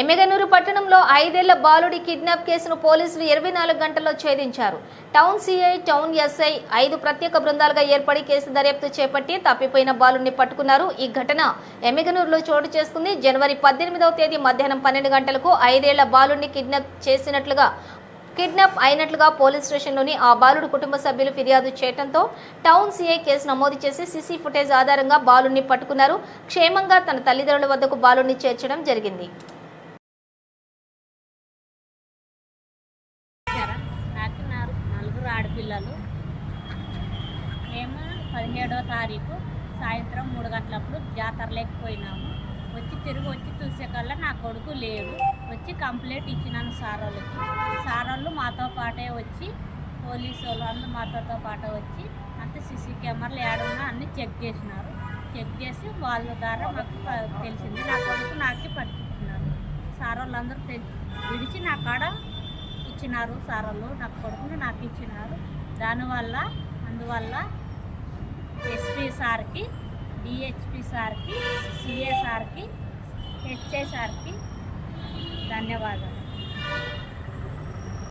ఎమ్మెగనూరు పట్టణంలో ఐదేళ్ళ బాలుడి కిడ్నాప్ కేసును పోలీసులు ఇరవై నాలుగు గంటల్లో ఛేదించారు. టౌన్ సిఐ టౌన్ ఎస్ఐ ఐదు ప్రత్యేక బృందాలుగా ఏర్పడి కేసు దర్యాప్తు చేపట్టి తప్పిపోయిన బాలుడిని పట్టుకున్నారు. ఈ ఘటన ఎమ్మెగనూరులో చోటు చేసుకుంది. జనవరి పద్దెనిమిదవ తేదీ మధ్యాహ్నం పన్నెండు గంటలకు ఐదేళ్ళ బాలుడిని కిడ్నాప్ చేసినట్లుగా కిడ్నాప్ అయినట్లుగా పోలీస్ స్టేషన్లోని ఆ బాలుడు కుటుంబ సభ్యులు ఫిర్యాదు చేయడంతో టౌన్ సీఐ కేసు నమోదు చేసి సీసీ ఫుటేజ్ ఆధారంగా బాలుడిని పట్టుకున్నారు. క్షేమంగా తన తల్లిదండ్రుల వద్దకు బాలుడిని చేర్చడం జరిగింది. ఇచ్చారా? నాకు నలుగురు ఆడపిల్లలు. మేము పదిహేడో తారీఖు సాయంత్రం మూడు గంటలప్పుడు జాతరలోకి పోయినాము. వచ్చి తిరిగి వచ్చి చూసే కల్లా నా కొడుకు లేడు. వచ్చి కంప్లైంట్ ఇచ్చినాను సార్ వాళ్ళకి. సార్ వాళ్ళు మాతో పాటే వచ్చి పోలీసు వాళ్ళు అందరూ మాతో పాటే వచ్చి అంత సీసీ కెమెరాలు ఏడున్నా అన్నీ చెక్ చేసినారు. చెక్ చేసి వాళ్ళ ద్వారా మాకు ప- తెలిసింది. నా కొడుకు నాకే పట్టుకున్నారు సార్ వాళ్ళందరూ తె- విడిచి నా కాడ ఇచ్చినారు సార్ వాళ్ళు నా కొడుకుని నాకు ఇచ్చినారు. దానివల్ల అందువల్ల ఎస్పీ సార్కి డిహెచ్పి సార్కి సిఏ సార్కి హెచ్ఏ సార్కి ధన్యవాదాలు.